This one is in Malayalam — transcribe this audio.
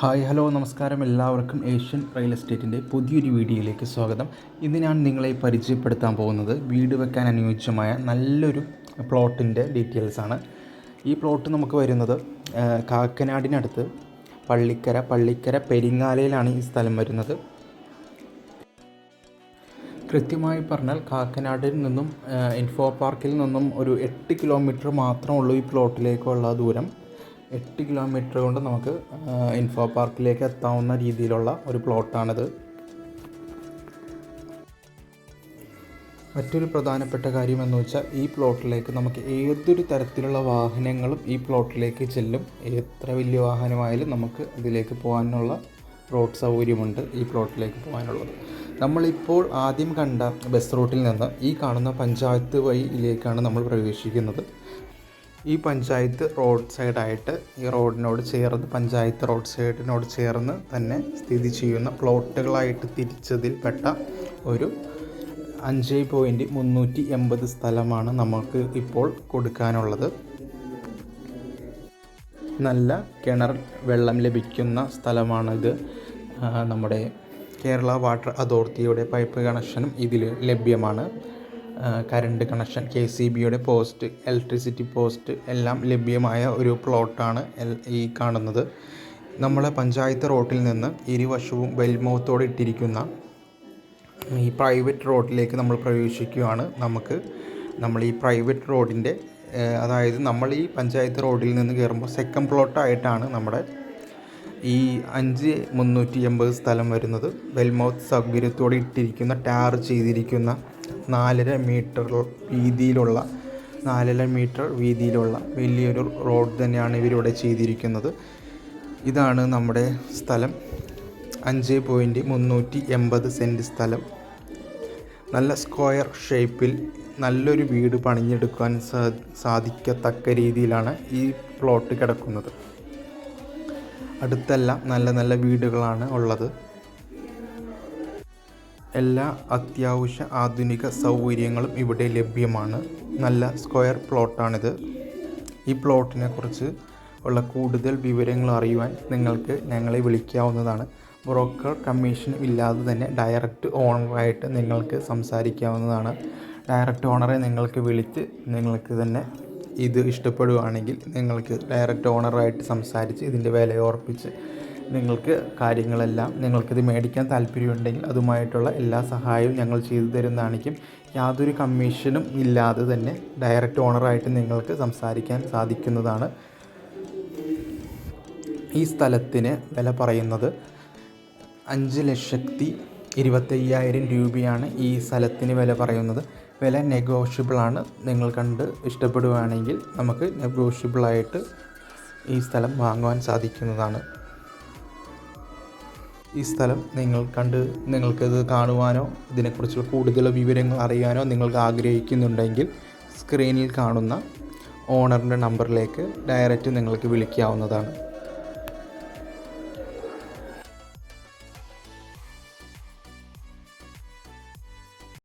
ഹായ് ഹലോ നമസ്കാരം എല്ലാവർക്കും ഏഷ്യൻ റിയൽ എസ്റ്റേറ്റിന്റെ പുതിയൊരു വീഡിയോയിലേക്ക് സ്വാഗതം. ഇന്ന് ഞാൻ നിങ്ങളെ പരിചയപ്പെടുത്താൻ പോകുന്നത് വീട് വെക്കാൻ അനുയോജ്യമായ നല്ലൊരു പ്ലോട്ടിന്റെ ഡീറ്റെയിൽസ് ആണ്. ഈ പ്ലോട്ട് നമുക്ക് വരുന്നത് കാക്കനാടിനടുത്ത് പള്ളിക്കര പള്ളിക്കര പെരിങ്ങാലയിലാണ് ഈ സ്ഥലം വരുന്നത്. കൃത്യമായി പറഞ്ഞാൽ കാക്കനാടിൽ നിന്നും ഇൻഫോ പാർക്കിൽ നിന്നും ഒരു എട്ട് കിലോമീറ്റർ മാത്രമുള്ളൂ ഈ പ്ലോട്ടിലേക്കുള്ള ദൂരം. എട്ട് കിലോമീറ്റർ കൊണ്ട് നമുക്ക് ഇൻഫോ പാർക്കിലേക്ക് എത്താവുന്ന രീതിയിലുള്ള ഒരു പ്ലോട്ടാണിത് മറ്റൊരു പ്രധാനപ്പെട്ട കാര്യം എന്ന് വെച്ചാൽ ഈ പ്ലോട്ടിലേക്ക് നമുക്ക് ഏതൊരു തരത്തിലുള്ള വാഹനങ്ങളും ഈ പ്ലോട്ടിലേക്ക് ചെല്ലും. എത്ര വലിയ വാഹനമായാലും നമുക്ക് ഇതിലേക്ക് പോകാനുള്ള റോഡ് സൗകര്യമുണ്ട് ഈ പ്ലോട്ടിലേക്ക് പോകാനുള്ളത്. നമ്മളിപ്പോൾ ആദ്യം കണ്ട ബസ് റൂട്ടിൽ നിന്ന് ഈ കാണുന്ന പഞ്ചായത്ത് വഴിയിലേക്കാണ് നമ്മൾ പ്രവേശിക്കുന്നത്. ഈ പഞ്ചായത്ത് റോഡ് സൈഡായിട്ട് ഈ റോഡിനോട് ചേർന്ന് പഞ്ചായത്ത് റോഡ് സൈഡിനോട് ചേർന്ന് തന്നെ സ്ഥിതി ചെയ്യുന്ന പ്ലോട്ടുകളായിട്ട് തിരിച്ചതിൽപ്പെട്ട ഒരു അഞ്ച് പോയിന്റ് മുന്നൂറ്റി എൺപത് സ്ഥലമാണ് നമുക്ക് ഇപ്പോൾ കൊടുക്കാനുള്ളത്. നല്ല കിണർ വെള്ളം ലഭിക്കുന്ന സ്ഥലമാണിത്. നമ്മുടെ കേരള വാട്ടർ അതോറിറ്റിയുടെ പൈപ്പ് കണക്ഷനും ഇതിൽ ലഭ്യമാണ്. കറണ്ട് കണക്ഷൻ കെ സി ബിയുടെ പോസ്റ്റ് ഇലക്ട്രിസിറ്റി പോസ്റ്റ് എല്ലാം ലഭ്യമായ ഒരു പ്ലോട്ടാണ് ഈ കാണുന്നത്. നമ്മളെ പഞ്ചായത്ത് റോട്ടിൽ നിന്ന് ഇരുവശവും വെൽമൗത്തോടെ ഇട്ടിരിക്കുന്ന ഈ പ്രൈവറ്റ് റോഡിലേക്ക് നമ്മൾ പ്രവേശിക്കുകയാണ്. നമുക്ക് നമ്മൾ ഈ പ്രൈവറ്റ് റോഡിന്റെ അതായത് നമ്മൾ ഈ പഞ്ചായത്ത് റോഡിൽ നിന്ന് കയറുമ്പോൾ സെക്കൻഡ് പ്ലോട്ടായിട്ടാണ് നമ്മുടെ ഈ അഞ്ച് മുന്നൂറ്റി എൺപത് സ്ഥലം വരുന്നത് വെൽമൗത്ത് സൗകര്യത്തോടെ ഇട്ടിരിക്കുന്ന ടാർ ചെയ്തിരിക്കുന്ന നാലര മീറ്റർ വീതിയിലുള്ള നാലര മീറ്റർ വീതിയിലുള്ള വലിയൊരു റോഡ് തന്നെയാണ് ഇവരിവിടെ ചെയ്തിരിക്കുന്നത്. ഇതാണ് നമ്മുടെ സ്ഥലം. അഞ്ച് പോയിന്റ് മുന്നൂറ്റി എൺപത് സെന്റ് സ്ഥലം. നല്ല സ്ക്വയർ ഷേപ്പിൽ നല്ലൊരു വീട് പണിഞ്ഞെടുക്കാൻ സാധിക്കത്തക്ക രീതിയിലാണ് ഈ പ്ലോട്ട് കിടക്കുന്നത്. അടുത്തെല്ലാം നല്ല നല്ല വീടുകളാണ് ഉള്ളത്. എല്ലാ അത്യാവശ്യ ആധുനിക സൗകര്യങ്ങളും ഇവിടെ ലഭ്യമാണ്. നല്ല സ്ക്വയർ പ്ലോട്ടാണിത്. ഈ പ്ലോട്ടിനെ കുറിച്ച് ഉള്ള കൂടുതൽ വിവരങ്ങൾ അറിയുവാൻ നിങ്ങൾക്ക് ഞങ്ങളെ വിളിക്കാവുന്നതാണ്. ബ്രോക്കർ കമ്മീഷൻ ഇല്ലാതെ തന്നെ ഡയറക്റ്റ് ഓണറായിട്ട് നിങ്ങൾക്ക് സംസാരിക്കാവുന്നതാണ്. ഡയറക്റ്റ് ഓണറെ നിങ്ങൾക്ക് വിളിച്ച് നിങ്ങൾക്ക് തന്നെ ഇത് ഇഷ്ടപ്പെടുകയാണെങ്കിൽ നിങ്ങൾക്ക് ഡയറക്റ്റ് ഓണറായിട്ട് സംസാരിച്ച് ഇതിന്റെ വില ഉറപ്പിച്ച് നിങ്ങൾക്ക് കാര്യങ്ങളെല്ലാം നിങ്ങൾക്കിത് മേടിക്കാൻ താല്പര്യമുണ്ടെങ്കിൽ അതുമായിട്ടുള്ള എല്ലാ സഹായവും ഞങ്ങൾ ചെയ്തു തരുന്നതാണെങ്കിലും യാതൊരു കമ്മീഷനും ഇല്ലാതെ തന്നെ ഡയറക്റ്റ് ഓണറായിട്ട് നിങ്ങൾക്ക് സംസാരിക്കാൻ സാധിക്കുന്നതാണ്. ഈ സ്ഥലത്തിന് വില പറയുന്നത് അഞ്ച് ലക്ഷത്തി ഇരുപത്തയ്യായിരം രൂപയാണ് ഈ സ്ഥലത്തിന് വില പറയുന്നത്. വില നെഗോഷ്യബിളാണ്. നിങ്ങൾ കണ്ട് ഇഷ്ടപ്പെടുകയാണെങ്കിൽ നമുക്ക് നെഗോഷ്യബിളായിട്ട് ഈ സ്ഥലം വാങ്ങുവാൻ സാധിക്കുന്നതാണ്. ഈ സ്ഥലം നിങ്ങൾ കണ്ട് നിങ്ങൾക്കത് കാണുവാനോ ഇതിനെക്കുറിച്ചുള്ള കൂടുതൽ വിവരങ്ങൾ അറിയാനോ നിങ്ങൾക്ക് ആഗ്രഹിക്കുന്നുണ്ടെങ്കിൽ സ്ക്രീനിൽ കാണുന്ന ഓണറിന്റെ നമ്പറിലേക്ക് ഡയറക്റ്റ് നിങ്ങൾക്ക് വിളിക്കാവുന്നതാണ്.